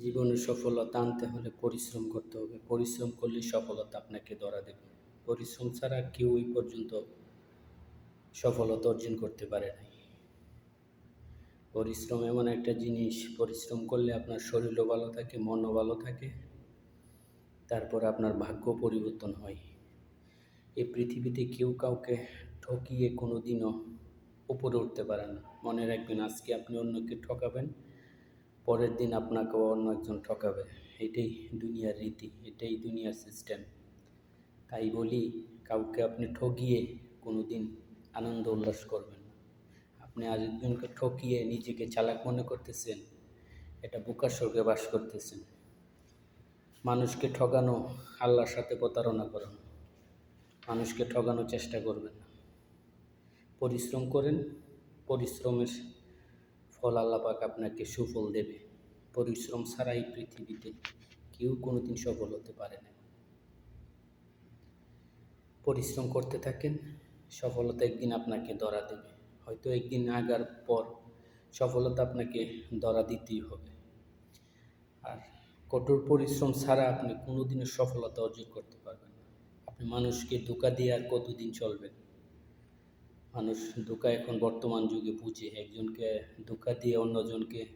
জীবনে সফলতা আনতে হলে পরিশ্রম করতে হবে। পরিশ্রম করলে সফলতা আপনাকে ধরা দেবে। পরিশ্রম ছাড়া কেউ এই পর্যন্ত সফলতা অর্জন করতে পারে নাই। পরিশ্রম এমন একটা জিনিস, পরিশ্রম করলে আপনার শরীরও ভালো থাকে, মনও ভালো থাকে, তারপর আপনার ভাগ্য পরিবর্তন হয়। এই পৃথিবীতে কেউ কাউকে ঠকিয়ে কোনো দিনও উপরে উঠতে পারে না। মনে রাখবেন, আজকে আপনি অন্যকে ঠকাবেন পরের দিন আপনাকে অন্য একজন ঠকাবে। এটাই দুনিয়ার রীতি, এটাই দুনিয়ার সিস্টেম তাই বলি, কাউকে আপনি ঠকিয়ে কোনো দিন আনন্দ উল্লাস করবেন না। আপনি আরেকজনকে ঠকিয়ে নিজেকে চালাক মনে করতেছেন, এটা বুকার স্বর্গে বাস করতেছেন। মানুষকে ঠকানো আল্লাহর সাথে প্রতারণা করানো, মানুষকে ঠকানোর চেষ্টা করবেন না। পরিশ্রম করেন, পরিশ্রমের ফল আল্লাপাক আপনাকে সুফল দেবে। পরিশ্রম ছাড়াই পৃথিবীতে কেউ কোনো দিন সফল হতে পারে না। পরিশ্রম করতে থাকেন, সফলতা একদিন আপনাকে ধরা দেবে। হয়তো একদিন আগার পর সফলতা আপনাকে ধরা দিতেই হবে। আর কঠোর পরিশ্রম ছাড়া আপনি কোনোদিনও সফলতা অর্জন করতে পারবেন না। আপনি মানুষকে ধোকা দিয়ে আর কতদিন চলবেন? মানুষ ধোকা এখন বর্তমান যুগে বুঝে। একজনকে ধোকা দিয়ে অন্যজনকে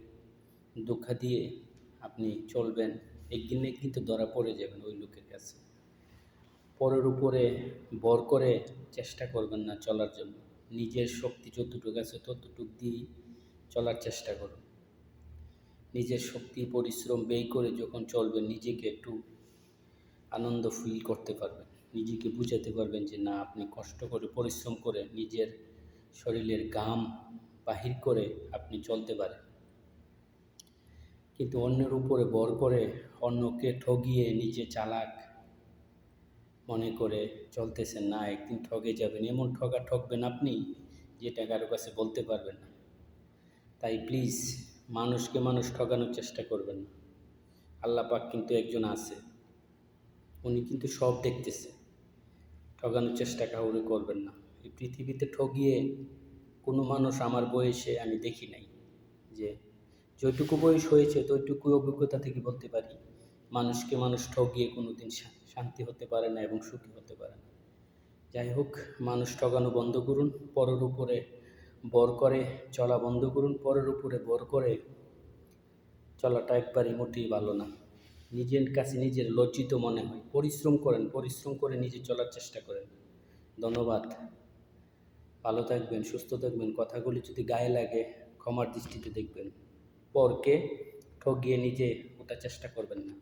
ধোকা দিয়ে আপনি চলবেন। একদিন না একদিন তো ধরা পড়ে যাবেন ওই লোকের কাছে। পরের উপরে বর করে চেষ্টা করবেন না চলার জন্য। নিজের শক্তি যতটুকু আছে ততটুক দিয়েই চলার চেষ্টা করুন। নিজের শক্তি, পরিশ্রম, ব্যয় করে যখন চলবেন, নিজেকে একটু আনন্দ ফিল করতে পারবেন। নিজেকে বুঝাতে পারবেন যে না, আপনি কষ্ট করে, পরিশ্রম করে নিজের শরীরের গাম বাহির করে আপনি চলতে পারেন। কিন্তু অন্যের উপরে বর করে, অন্যকে ঠগিয়ে নিজে চালাক মনে করে চলতেছেন, না, একদিন ঠগে যাবেন। এমন ঠগা ঠকবেন আপনি যেটা কারও কাছে বলতে পারবেন না। তাই প্লিজ মানুষকে মানুষ ঠগানোর চেষ্টা করবেন না। আল্লাহ পাক কিন্তু একজন আছে। উনি কিন্তু সব দেখতেছে। ঠগানোর চেষ্টা কাউরে করবেন না। এই পৃথিবীতে ঠগিয়ে কোনো মানুষ আমার বয়সে আমি দেখি নাই যে যতটুকু বয়স হয়েছে, ততটুকু অভিজ্ঞতা থেকে বলতে পারি, মানুষকে মানুষ ঠগিয়ে কোনো দিন শান্তি হতে পারে না এবং সুখী হতে পারে না। যাই হোক, মানুষ ঠগানো বন্ধ করুন, পরের উপরে বর করে, চলা বন্ধ করুন, পরের উপরে বর করে, চলাটা একবারই মোটেই ভালো না। নিজের কাছে নিজের লজ্জিত মনে হয়। পরিশ্রম করেন, পরিশ্রম করে নিজে চলার চেষ্টা করেন। ধন্যবাদ। ভালো থাকবেন, সুস্থ থাকবেন। কথাগুলি যদি গায়ে লাগে, ক্ষমার দৃষ্টিতে দেখবেন। পরকে ঠগিয়ে নিজে ওটা চেষ্টা করবেন না।